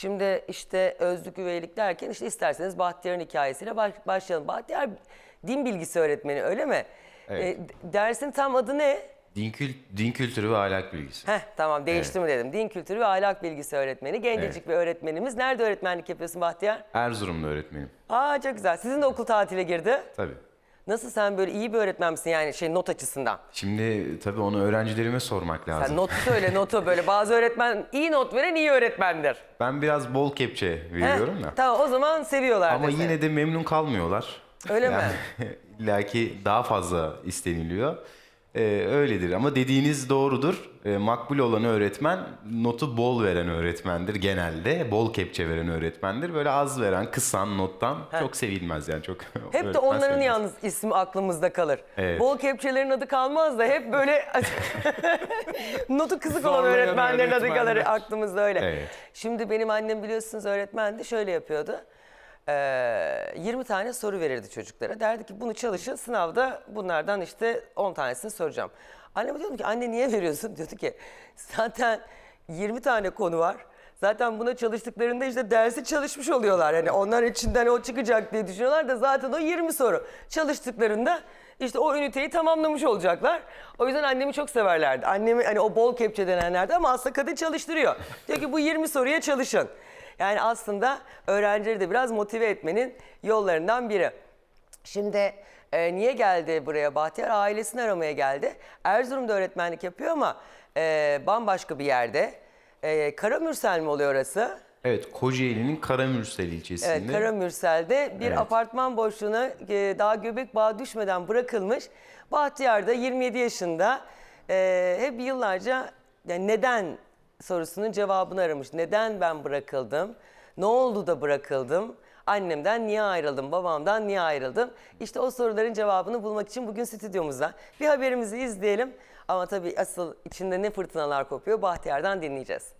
Şimdi işte özlük üveylik derken işte isterseniz Bahtiyar'ın hikayesiyle baş- başlayalım. Bahtiyar din bilgisi öğretmeni öyle mi? Evet. E, dersin tam adı ne? Din, kül- din kültürü ve ahlak bilgisi. Heh tamam değişti mi dedim. Din kültürü ve ahlak bilgisi öğretmeni. Gencecik Evet. bir öğretmenimiz. Nerede öğretmenlik yapıyorsun Bahtiyar? Erzurumlu öğretmenim. Aa çok güzel. Sizin de okul tatile girdi. Tabii. Nasıl sen böyle iyi bir öğretmen misin yani şey not açısından? Şimdi tabii onu öğrencilerime sormak lazım. Sen notu söyle notu böyle. Bazı öğretmen iyi not veren iyi öğretmendir. Ben biraz bol kepçe veriyorum da. Tamam o zaman seviyorlar Ama seni. yine de memnun kalmıyorlar. Öyle mi? Yani İlla ki daha fazla isteniliyor. Ee, öyledir ama dediğiniz doğrudur. Ee, makbul olan öğretmen notu bol veren öğretmendir genelde. Bol kepçe veren öğretmendir. Böyle az veren, kısan nottan çok sevilmez yani çok. Hep de onların sevilmez. yalnız ismi aklımızda kalır. Evet. Bol kepçelerin adı kalmaz da hep böyle notu kızık olan Zorlayan öğretmenlerin adı kalır öğretmenler. aklımızda öyle. Evet. Şimdi benim annem biliyorsunuz öğretmendi şöyle yapıyordu. Ee, 20 tane soru verirdi çocuklara. Derdi ki bunu çalışın sınavda bunlardan işte 10 tanesini soracağım. Anneme diyordum ki anne niye veriyorsun? Diyordu ki zaten 20 tane konu var. Zaten buna çalıştıklarında işte dersi çalışmış oluyorlar. Yani onlar içinden o çıkacak diye düşünüyorlar da zaten o 20 soru. Çalıştıklarında işte o üniteyi tamamlamış olacaklar. O yüzden annemi çok severlerdi. Annemi hani o bol kepçe denenlerdi ama aslında kadın çalıştırıyor. Diyor ki bu 20 soruya çalışın. Yani aslında öğrencileri de biraz motive etmenin yollarından biri. Şimdi e, niye geldi buraya Bahtiyar? Ailesini aramaya geldi. Erzurum'da öğretmenlik yapıyor ama e, bambaşka bir yerde. E, Karamürsel mi oluyor orası? Evet Kocaeli'nin Karamürsel ilçesinde. Evet Karamürsel'de bir Evet. apartman boşluğuna e, daha göbek bağı düşmeden bırakılmış. Bahtiyar da 27 yaşında e, hep yıllarca yani neden sorusunun cevabını aramış. Neden ben bırakıldım? Ne oldu da bırakıldım? Annemden niye ayrıldım? Babamdan niye ayrıldım? İşte o soruların cevabını bulmak için bugün stüdyomuzda bir haberimizi izleyelim. Ama tabii asıl içinde ne fırtınalar kopuyor Bahtiyar'dan dinleyeceğiz.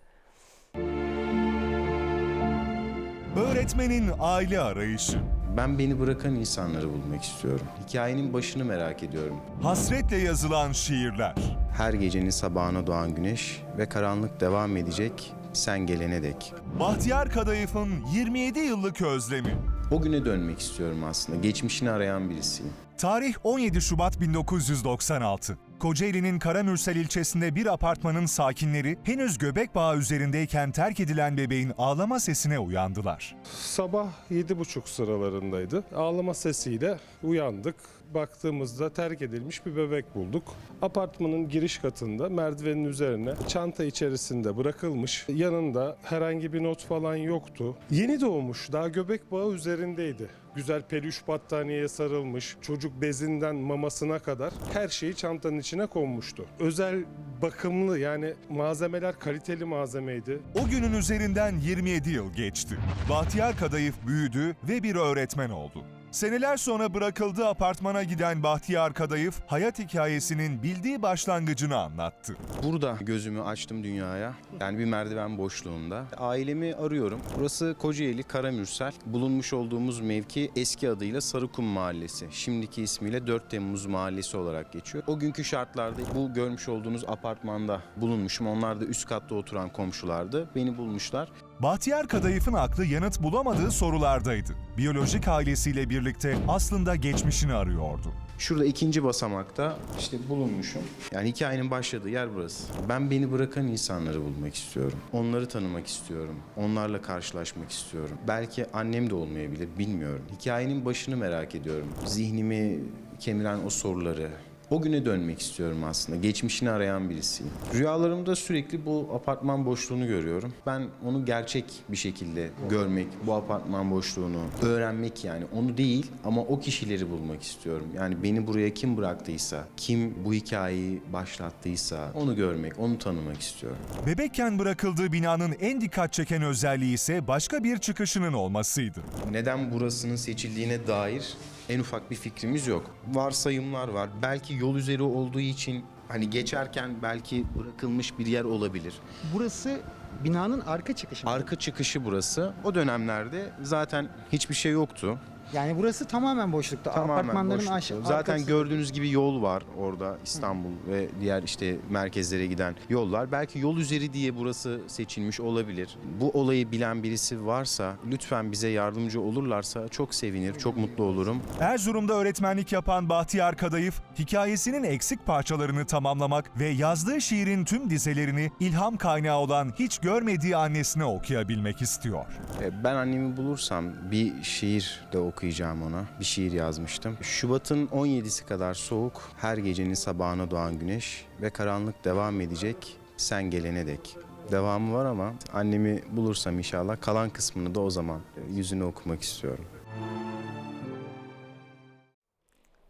Öğretmenin aile arayışı. Ben beni bırakan insanları bulmak istiyorum. Hikayenin başını merak ediyorum. Hasretle yazılan şiirler. Her gecenin sabahına doğan güneş ve karanlık devam edecek sen gelene dek. Bahtiyar Kadayıf'ın 27 yıllık özlemi. O güne dönmek istiyorum aslında. Geçmişini arayan birisiyim. Tarih 17 Şubat 1996. Kocaeli'nin Karamürsel ilçesinde bir apartmanın sakinleri henüz göbek bağı üzerindeyken terk edilen bebeğin ağlama sesine uyandılar. Sabah yedi buçuk sıralarındaydı. Ağlama sesiyle uyandık. Baktığımızda terk edilmiş bir bebek bulduk. Apartmanın giriş katında merdivenin üzerine çanta içerisinde bırakılmış. Yanında herhangi bir not falan yoktu. Yeni doğmuş, daha göbek bağı üzerindeydi. Güzel peluş battaniyeye sarılmış, çocuk bezinden mamasına kadar her şeyi çantanın içine konmuştu. Özel bakımlı yani malzemeler kaliteli malzemeydi. O günün üzerinden 27 yıl geçti. Bahtiyar Kadayıf büyüdü ve bir öğretmen oldu. Seneler sonra bırakıldığı apartmana giden Bahtiyar Kadayıf, hayat hikayesinin bildiği başlangıcını anlattı. Burada gözümü açtım dünyaya. Yani bir merdiven boşluğunda. Ailemi arıyorum. Burası Kocaeli Karamürsel. Bulunmuş olduğumuz mevki eski adıyla Sarıkum Mahallesi. Şimdiki ismiyle 4 Temmuz Mahallesi olarak geçiyor. O günkü şartlarda bu görmüş olduğunuz apartmanda bulunmuşum. Onlar da üst katta oturan komşulardı. Beni bulmuşlar. Bahtiyar Kadayıf'ın aklı yanıt bulamadığı sorulardaydı. Biyolojik ailesiyle birlikte aslında geçmişini arıyordu. Şurada ikinci basamakta işte bulunmuşum. Yani hikayenin başladığı yer burası. Ben beni bırakan insanları bulmak istiyorum. Onları tanımak istiyorum. Onlarla karşılaşmak istiyorum. Belki annem de olmayabilir bilmiyorum. Hikayenin başını merak ediyorum. Zihnimi kemiren o soruları, o güne dönmek istiyorum aslında. Geçmişini arayan birisiyim. Rüyalarımda sürekli bu apartman boşluğunu görüyorum. Ben onu gerçek bir şekilde görmek, bu apartman boşluğunu öğrenmek yani onu değil ama o kişileri bulmak istiyorum. Yani beni buraya kim bıraktıysa, kim bu hikayeyi başlattıysa onu görmek, onu tanımak istiyorum. Bebekken bırakıldığı binanın en dikkat çeken özelliği ise başka bir çıkışının olmasıydı. Neden burasının seçildiğine dair en ufak bir fikrimiz yok. Varsayımlar var. Belki yol üzeri olduğu için hani geçerken belki bırakılmış bir yer olabilir. Burası binanın arka çıkışı. mı? Arka çıkışı burası. O dönemlerde zaten hiçbir şey yoktu. Yani burası tamamen boşlukta. Tamamen Apartmanların boşlukta. aş- Zaten arkası- gördüğünüz gibi yol var orada İstanbul ve diğer işte merkezlere giden yollar. Belki yol üzeri diye burası seçilmiş olabilir. Bu olayı bilen birisi varsa lütfen bize yardımcı olurlarsa çok sevinir, çok mutlu olurum. Erzurum'da öğretmenlik yapan Bahtiyar Kadayıf, hikayesinin eksik parçalarını tamamlamak ve yazdığı şiirin tüm dizelerini ilham kaynağı olan hiç görmediği annesine okuyabilmek istiyor. E, Ben annemi bulursam bir şiir de okuyacağım ona. Bir şiir yazmıştım. Şubat'ın 17'si kadar soğuk, her gecenin sabahına doğan güneş ve karanlık devam edecek sen gelene dek. Devamı var ama annemi bulursam inşallah kalan kısmını da o zaman e, yüzünü okumak istiyorum.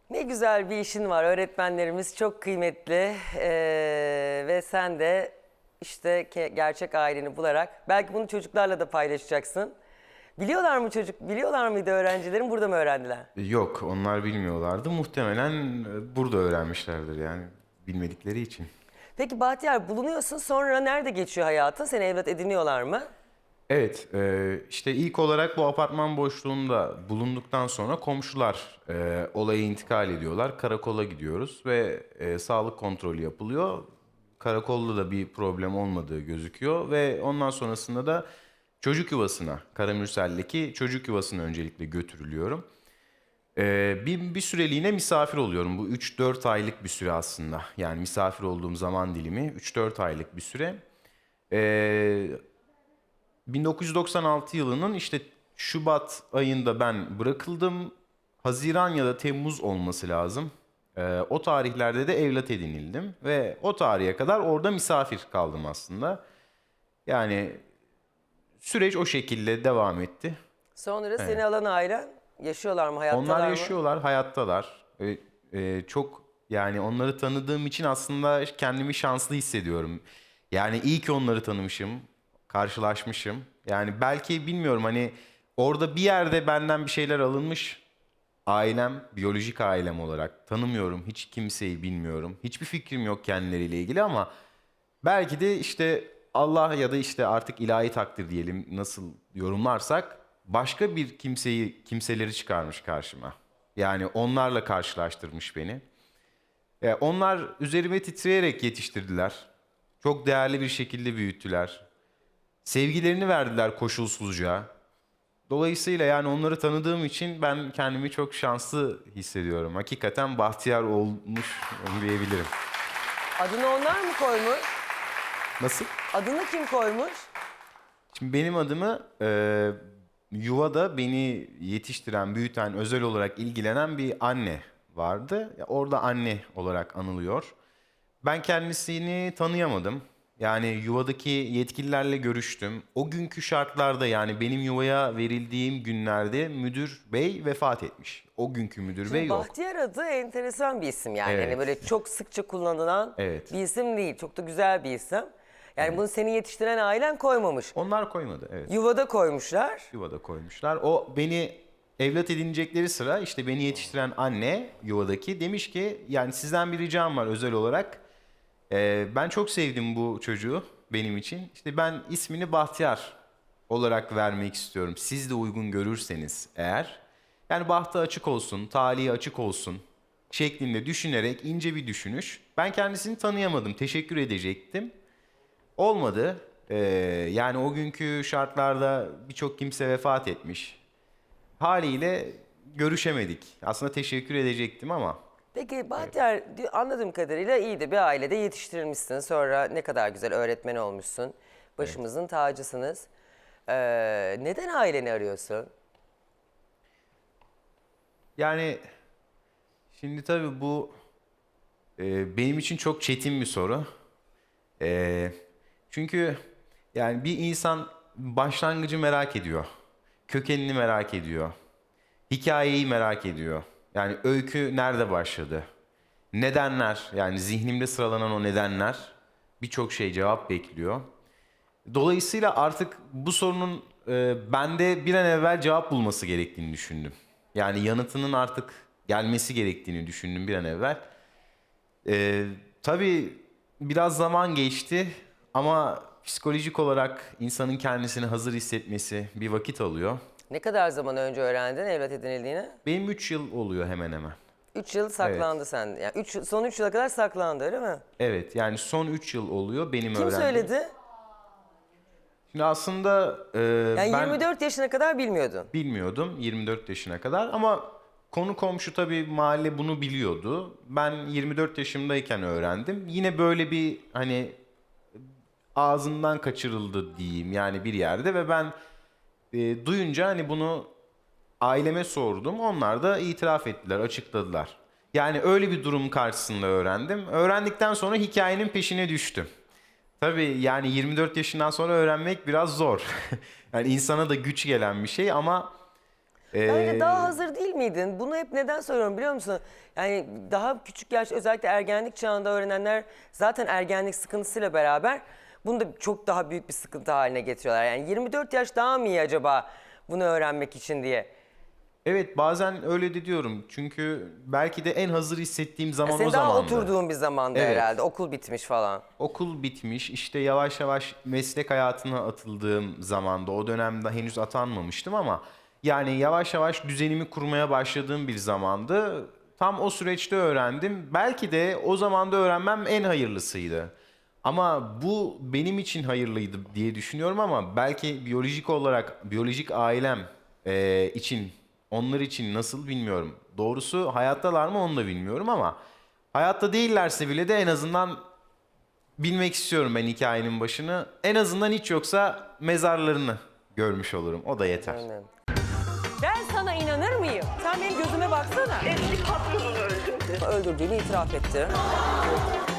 Ne güzel bir işin var. Öğretmenlerimiz çok kıymetli Ee, ve sen de işte gerçek aileni bularak belki bunu çocuklarla da paylaşacaksın. Biliyorlar mı çocuk? Biliyorlar mıydı öğrencilerin? Burada mı öğrendiler? Yok onlar bilmiyorlardı. Muhtemelen e, burada öğrenmişlerdir yani bilmedikleri için. Peki Bahtiyar bulunuyorsun sonra nerede geçiyor hayatın? Seni evlat ediniyorlar mı? Evet, e, işte ilk olarak bu apartman boşluğunda bulunduktan sonra komşular e, olaya intikal ediyorlar. Karakola gidiyoruz ve e, sağlık kontrolü yapılıyor. Karakolda da bir problem olmadığı gözüküyor ve ondan sonrasında da çocuk yuvasına, Karamürsel'deki çocuk yuvasına öncelikle götürülüyorum. E, bir, bir süreliğine misafir oluyorum. Bu 3-4 aylık bir süre aslında. Yani misafir olduğum zaman dilimi 3-4 aylık bir süre. E, 1996 yılının işte Şubat ayında ben bırakıldım. Haziran ya da Temmuz olması lazım. Ee, o tarihlerde de evlat edinildim ve o tarihe kadar orada misafir kaldım aslında. Yani süreç o şekilde devam etti. Sonra seni alan ailen yaşıyorlar mı? Hayattalar Onlar mı? yaşıyorlar, hayattalar. Ee, e, çok yani onları tanıdığım için aslında kendimi şanslı hissediyorum. Yani iyi ki onları tanımışım, karşılaşmışım. Yani belki bilmiyorum hani orada bir yerde benden bir şeyler alınmış. Ailem, biyolojik ailem olarak tanımıyorum. Hiç kimseyi bilmiyorum. Hiçbir fikrim yok kendileriyle ilgili ama belki de işte Allah ya da işte artık ilahi takdir diyelim nasıl yorumlarsak başka bir kimseyi kimseleri çıkarmış karşıma. Yani onlarla karşılaştırmış beni. E, onlar üzerime titreyerek yetiştirdiler. Çok değerli bir şekilde büyüttüler. Sevgilerini verdiler koşulsuzca. Dolayısıyla yani onları tanıdığım için ben kendimi çok şanslı hissediyorum. Hakikaten bahtiyar olmuş diyebilirim. Adını onlar mı koymuş? Nasıl? Adını kim koymuş? Şimdi benim adımı e, yuvada beni yetiştiren, büyüten, özel olarak ilgilenen bir anne vardı. Ya Orada anne olarak anılıyor. Ben kendisini tanıyamadım. Yani yuvadaki yetkililerle görüştüm. O günkü şartlarda yani benim yuvaya verildiğim günlerde müdür bey vefat etmiş. O günkü müdür bey yok. Bahtiyar adı enteresan bir isim yani. Evet. Hani böyle çok sıkça kullanılan Evet. bir isim değil. Çok da güzel bir isim. Yani bunu seni yetiştiren ailen koymamış. Onlar koymadı evet. Yuvada koymuşlar. yuvada koymuşlar. O beni evlat edinecekleri sıra işte beni yetiştiren anne yuvadaki demiş ki yani sizden bir ricam var özel olarak. Ee, ben çok sevdim bu çocuğu benim için. İşte ben ismini Bahtiyar olarak vermek istiyorum. Siz de uygun görürseniz eğer. Yani bahtı açık olsun, talihi açık olsun şeklinde düşünerek ince bir düşünüş. Ben kendisini tanıyamadım, teşekkür edecektim. Olmadı. Ee, yani o günkü şartlarda birçok kimse vefat etmiş. Haliyle görüşemedik. Aslında teşekkür edecektim ama Peki Bahtiyar anladığım kadarıyla iyi de bir ailede yetiştirilmişsin. Sonra ne kadar güzel öğretmen olmuşsun. Başımızın tacısınız. Ee, neden aileni arıyorsun? yani şimdi tabii bu e, benim için çok çetin bir soru. E, çünkü yani bir insan başlangıcı merak ediyor. Kökenini merak ediyor. Hikayeyi merak ediyor. Yani öykü nerede başladı? Nedenler yani zihnimde sıralanan o nedenler birçok şey cevap bekliyor. Dolayısıyla artık bu sorunun e, bende bir an evvel cevap bulması gerektiğini düşündüm. Yani yanıtının artık gelmesi gerektiğini düşündüm bir an evvel. E, tabii biraz zaman geçti ama psikolojik olarak insanın kendisini hazır hissetmesi bir vakit alıyor. Ne kadar zaman önce öğrendin evlat edinildiğini? Benim 3 yıl oluyor hemen hemen. 3 yıl saklandı sen. Yani üç, son 3 yıla kadar saklandı öyle mi? Evet yani son 3 yıl oluyor benim Kim öğrendiğim. söyledi? Şimdi aslında e, Yani ben 24 yaşına kadar bilmiyordun. bilmiyordum 24 yaşına kadar ama konu komşu tabii mahalle bunu biliyordu. Ben 24 yaşımdayken öğrendim. Yine böyle bir hani ağzından kaçırıldı diyeyim yani bir yerde ve ben e, duyunca hani bunu aileme sordum. Onlar da itiraf ettiler, açıkladılar. Yani öyle bir durum karşısında öğrendim. Öğrendikten sonra hikayenin peşine düştüm. Tabii yani 24 yaşından sonra öğrenmek biraz zor. yani insana da güç gelen bir şey ama Bence daha hazır değil miydin? Bunu hep neden soruyorum biliyor musun? Yani daha küçük yaş özellikle ergenlik çağında öğrenenler zaten ergenlik sıkıntısıyla beraber bunu da çok daha büyük bir sıkıntı haline getiriyorlar. Yani 24 yaş daha mı iyi acaba bunu öğrenmek için diye? evet bazen öyle de diyorum. Çünkü belki de en hazır hissettiğim zaman Senin o daha zamandı. oturduğun bir zamanda Evet. herhalde. Okul bitmiş falan. Okul bitmiş işte yavaş yavaş meslek hayatına atıldığım zamanda o dönemde henüz atanmamıştım ama yani yavaş yavaş düzenimi kurmaya başladığım bir zamandı. Tam o süreçte öğrendim. Belki de o zamanda öğrenmem en hayırlısıydı. Ama bu benim için hayırlıydı diye düşünüyorum ama belki biyolojik olarak biyolojik ailem eee, için onlar için nasıl bilmiyorum. Doğrusu hayattalar mı onu da bilmiyorum ama hayatta değillerse bile de en azından bilmek istiyorum ben hikayenin başını. En azından hiç yoksa mezarlarını görmüş olurum. O da yeter. Aynen. Ben sana inanır mıyım? Sen benim gözüme baksana. Eski patronunu öldürdü. Öldürdüğünü itiraf etti.